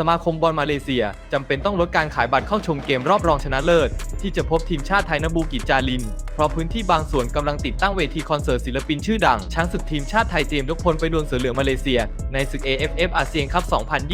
สมาคมบอลมาเลเซียจำเป็นต้องลดการขายบัตรเข้าชมเกมรอบรองชนะเลิศ ที่จะพบทีมชาติไทยนบูกิจจาริน เพราะพื้นที่บางส่วนกำลังติดตั้งเวทีคอนเสิร์ตศิลปินชื่อดัง ช้างศึกทีมชาติไทยเจมส์ยกพลไปดวลเสือเหลืองมาเลเซีย ในศึก AFF อาเซียนคัพ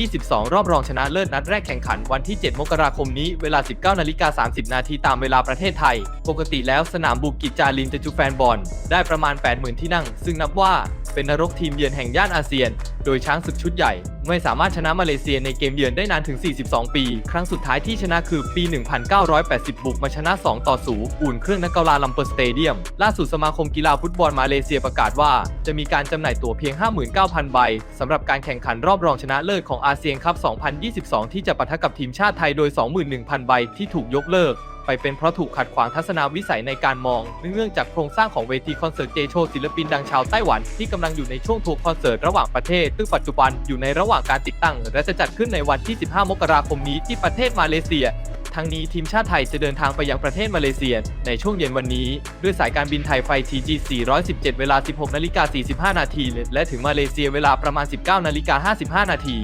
2022 รอบรองชนะเลิศนัดแรกแข่งขันวันที่ 7 มกราคมนี้เวลา 19นาฬิกา30 นาทีตามเวลาประเทศไทย ปกติแล้วสนามบูกิจจารินจะจุแฟนบอลได้ประมาณ 80,000 ที่นั่ง ซึ่งนับว่าเป็นนรกทีมเยือนแห่งย่านอาเซียน โดยช้างศึกชุดใหญ่ ไม่สามารถชนะมาเลเซียในเกมเยือนได้นานถึง 42 ปี ครั้งสุดท้ายที่ชนะคือปี 1980 บุกมาชนะ 2 ต่อ0อุ่นเครื่องนักกาลาลัมเปอร์สเตเดียม ล่าสุดสมาคมกีฬาฟุตบอลมาเลเซียประกาศว่า จะมีการจำหน่ายตั๋วเพียง 59,000 ใบสำหรับการแข่งขันรอบรองชนะเลิศของอาเซียนคัพ 2022 ที่จะปะทะกับทีมชาติไทยโดย 21,000 ใบที่ถูกยกเลิก ไปเป็นเพราะถูกขัดขวางทัศนวิสัยในการมอง เนื่องจากโครงสร้างของเวทีคอนเสิร์ตเจโชศิลปินดังชาวไต้หวันที่กำลังอยู่ในช่วงทัวร์คอนเสิร์ตระหว่างประเทศ ซึ่งปัจจุบันอยู่ในระหว่างการติดตั้ง และจะจัดขึ้นในวันที่ 15 มกราคมนี้ที่ประเทศมาเลเซียทั้งนี้ทีมชาติไทยจะเดินทางไปยังประเทศมาเลเซีย ในช่วงเย็นวันนี้ ด้วยสายการบินไทยไฟ TG 417 เวลา 16นาฬิกา45 นาทีและถึงมาเลเซียเวลาประมาณ 19นาฬิกา55 นาที